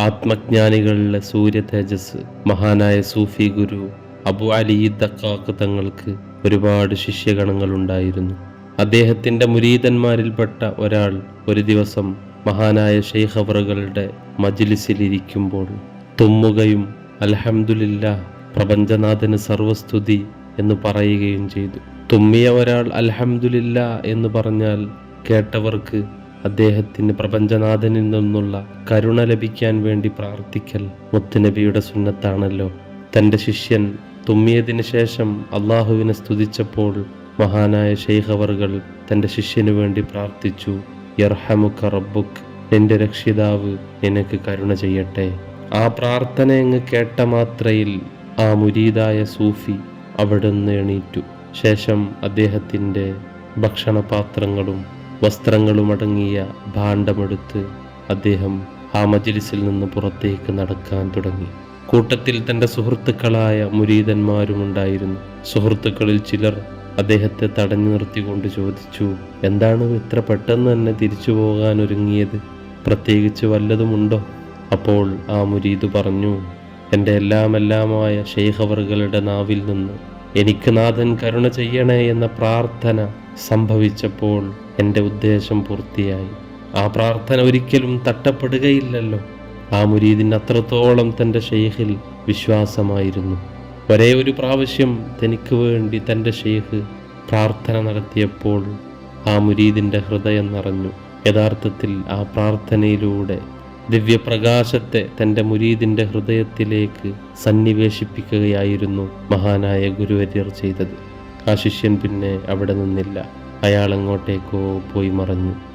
ആത്മജ്ഞാനികളിലെ സൂര്യ തേജസ് മഹാനായ സൂഫി ഗുരു അബു അലി ദക്കാക്ക് തങ്ങൾക്ക് ഒരുപാട് ശിഷ്യഗണങ്ങൾ ഉണ്ടായിരുന്നു അദ്ദേഹത്തിന്റെ മുരീതന്മാരിൽപ്പെട്ട ഒരാൾ ഒരു ദിവസം മഹാനായ ഷെയ്ഖ് അവറുകളുടെ മജിലിസിലിരിക്കുമ്പോൾ തുമ്മുകയും അൽഹംദുലില്ല പ്രപഞ്ചനാഥന് സർവസ്തുതി എന്ന് പറയുകയും ചെയ്തു. തുമ്മിയ ഒരാൾ അൽഹംദുലില്ല എന്ന് പറഞ്ഞാൽ കേട്ടവർക്ക് അദ്ദേഹത്തിന് പ്രപഞ്ചനാഥനിൽ നിന്നുള്ള കരുണ ലഭിക്കാൻ വേണ്ടി പ്രാർത്ഥിക്കൽ മുത്തുനബിയുടെ സുന്നത്താണല്ലോ. തന്റെ ശിഷ്യൻ തുമ്മിയതിനു ശേഷം അള്ളാഹുവിനെ സ്തുതിച്ചപ്പോൾ മഹാനായ ഷെയ്ഖവറുകൾ തന്റെ ശിഷ്യനു വേണ്ടി പ്രാർത്ഥിച്ചു യർഹമുക്ക റബ്ബുക്ക് എന്റെ രക്ഷിതാവ് നിനക്ക് കരുണ ചെയ്യട്ടെ. ആ പ്രാർത്ഥന അങ്ങ് കേട്ട മാത്രയിൽ ആ മുരീതായ സൂഫി അവിടുന്ന് എണീറ്റു. ശേഷം അദ്ദേഹത്തിന്റെ ഭക്ഷണപാത്രങ്ങളും വസ്ത്രങ്ങളും അടങ്ങിയ ഭാണ്ഡമെടുത്ത് അദ്ദേഹം ആ മജിലിസിൽ നിന്ന് പുറത്തേക്ക് നടക്കാൻ തുടങ്ങി. കൂട്ടത്തിൽ തന്റെ സുഹൃത്തുക്കളായ മുരീതന്മാരുമുണ്ടായിരുന്നു സുഹൃത്തുക്കളിൽ ചിലർ അദ്ദേഹത്തെ തടഞ്ഞു നിർത്തിക്കൊണ്ട് ചോദിച്ചു എന്താണ് ഇത്ര പെട്ടെന്ന് തന്നെ തിരിച്ചു പോകാൻ ഒരുങ്ങിയത്? പ്രത്യേകിച്ച് വല്ലതുമുണ്ടോ അപ്പോൾ ആ മുരീദ് പറഞ്ഞു എന്റെ എല്ലാമെല്ലാമായ ഷെയ്ഖവറുകളുടെ നാവിൽ നിന്ന് എനിക്ക് നാഥൻ കരുണ ചെയ്യണേ എന്ന പ്രാർത്ഥന സംഭവിച്ചപ്പോൾ എന്റെ ഉദ്ദേശം പൂർത്തിയായി. ആ പ്രാർത്ഥന ഒരിക്കലും തട്ടപ്പെടുകയില്ലല്ലോ. ആ മുരീദിന് അത്രത്തോളം തന്റെ ഷെയ്ഖിൽ വിശ്വാസമായിരുന്നു. ഒരേ ഒരു പ്രാവശ്യം തനിക്ക് വേണ്ടി തന്റെ ഷെയ്ഖ് പ്രാർത്ഥന നടത്തിയപ്പോൾ ആ മുരീദിന്റെ ഹൃദയം നിറഞ്ഞു. യഥാർത്ഥത്തിൽ ആ പ്രാർത്ഥനയിലൂടെ ദിവ്യപ്രകാശത്തെ തന്റെ മുരീദിന്റെ ഹൃദയത്തിലേക്ക് സന്നിവേശിപ്പിക്കുകയായിരുന്നു മഹാനായ ഗുരുവര്യർ ചെയ്തത്. ആ ശിഷ്യൻ പിന്നെ അവിടെ നിന്നില്ല. അയാൾ അങ്ങോട്ടേക്കോ പോയി മറഞ്ഞു.